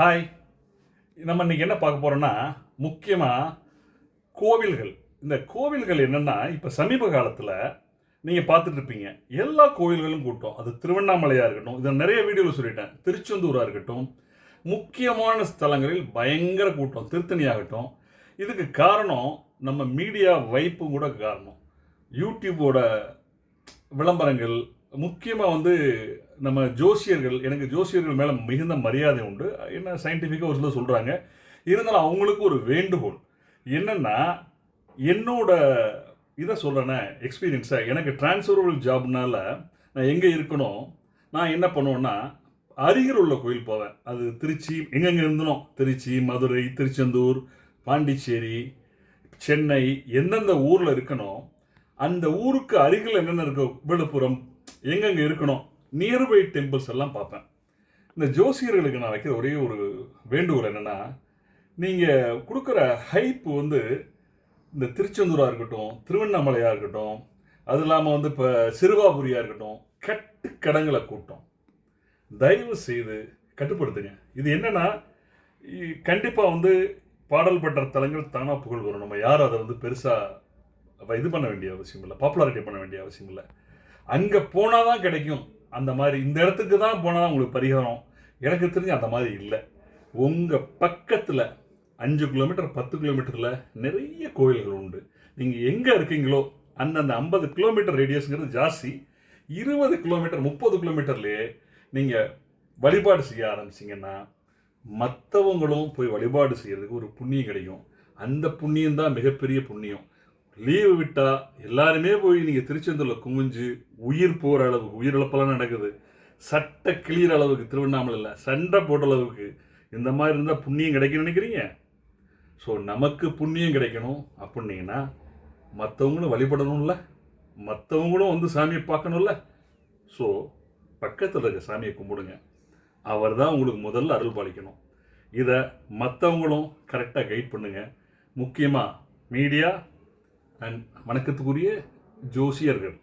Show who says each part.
Speaker 1: Hi நம்ம இன்றைக்கி என்ன பார்க்க போகிறோன்னா முக்கியமாக கோவில்கள். இந்த கோவில்கள் என்னன்னா இப்போ சமீப காலத்தில் நீங்கள் பார்த்துட்டு இருப்பீங்க. எல்லா கோவில்களும் கூட்டம். அது திருவண்ணாமலையாக இருக்கட்டும் இதை நிறைய வீடியோவில் சொல்லிட்டேன். திருச்செந்தூராக இருக்கட்டும் முக்கியமான ஸ்தலங்களில் பயங்கர கூட்டம் திருத்தணியாகட்டும் இதுக்கு காரணம் நம்ம மீடியா வைப்பும் கூட காரணம். யூடியூபோட விளம்பரங்கள் முக்கியமாக வந்து நம்ம ஜோசியர்கள் எனக்கு ஜோசியர்கள் மேலே மிகுந்த மரியாதை உண்டு. என்ன சயின்டிஃபிக்காக ஒரு சிலர் சொல்கிறாங்க இருந்தாலும் அவங்களுக்கு ஒரு வேண்டுகோள். என்னென்னா என்னோட இதை சொல்கிறேனே எக்ஸ்பீரியன்ஸை எனக்கு டிரான்ஸ்ஃபரபிள் ஜாப்னால நான் எங்கே இருக்கணும்? நான் என்ன பண்ணுவேன்னா அருகில் உள்ள கோயில் போவேன். அது திருச்சி எங்கெங்கே இருந்தனும் திருச்சி மதுரை திருச்செந்தூர் பாண்டிச்சேரி சென்னை எந்தெந்த ஊரில் இருக்கணும் அந்த ஊருக்கு அருகில் என்னென்ன இருக்கோ? விழுப்புரம் எங்கெங்கே இருக்கணும்? நியர்பை டெம்பிள்ஸ் எல்லாம் பார்ப்பேன். இந்த ஜோசியர்களுக்கு நான் வைக்கிற ஒரே ஒரு வேண்டுகோள் என்னென்னா நீங்கள் கொடுக்குற ஹைப் வந்து இந்த திருச்செந்தூராக இருக்கட்டும் திருவண்ணாமலையாக இருக்கட்டும் அது இல்லாமல் வந்து இப்போ சிறுவாபுரியாக இருக்கட்டும் கட்டு கடங்களை கூட்டம். தயவு செய்து கட்டுப்படுத்துங்க. இது என்னென்னா கண்டிப்பாக வந்து பாடல் பெற்ற தலங்கள் தானாக புகழ் வரும் நம்ம யாரும் அதை வந்து பெருசாக இது பண்ண வேண்டிய அவசியம் இல்லை. பாப்புலாரிட்டி பண்ண வேண்டிய அவசியம் இல்லை. அங்கே போனால் தான் கிடைக்கும். அந்த மாதிரி இந்த இடத்துக்கு தான் போனால் தான் உங்களுக்கு பரிகாரம். எனக்கு தெரிஞ்சு அந்த மாதிரி இல்லை. உங்கள் பக்கத்தில் அஞ்சு கிலோமீட்டர் பத்து கிலோமீட்டரில் நிறைய கோயில்கள் உண்டு. நீங்கள் எங்கே இருக்கீங்களோ அந்தந்த ஐம்பது கிலோமீட்டர் ரேடியஸுங்கிறது ஜாஸ்தி. இருபது கிலோமீட்டர் முப்பது கிலோமீட்டர்லேயே நீங்கள் வழிபாடு செய்ய ஆரம்பிச்சிங்கன்னா மற்றவங்களும் போய் வழிபாடு செய்கிறதுக்கு ஒரு புண்ணியம் கிடைக்கும். அந்த புண்ணியம் தான் மிகப்பெரிய புண்ணியம். லீவு விட்டால் எல்லாருமே போய் நீங்கள் திருச்செந்தூரில் குமிஞ்சு உயிர் போகிற அளவுக்கு உயிரிழப்பெல்லாம் நடக்குது. சட்டை கிளியிற அளவுக்கு திருவண்ணாமலையில் சண்டை போடுற அளவுக்கு இந்த மாதிரி இருந்தால் புண்ணியம் கிடைக்கும்னு நினைக்கிறீங்க? ஸோ நமக்கு புண்ணியம் கிடைக்கணும் அப்படின்னீங்கன்னா மற்றவங்களும் வழிபடணும்ல. மற்றவங்களும் வந்து சாமியை பார்க்கணும்ல. ஸோ பக்கத்தில் இருக்க சாமியை கும்பிடுங்க. அவர் தான் உங்களுக்கு முதல்ல அருள் பாலிக்கணும். இதை மற்றவங்களும் கரெக்டாக கைட் பண்ணுங்கள் முக்கியமாக மீடியா அண்ட் வணக்கத்துக்குரிய ஜோசியர்கள்.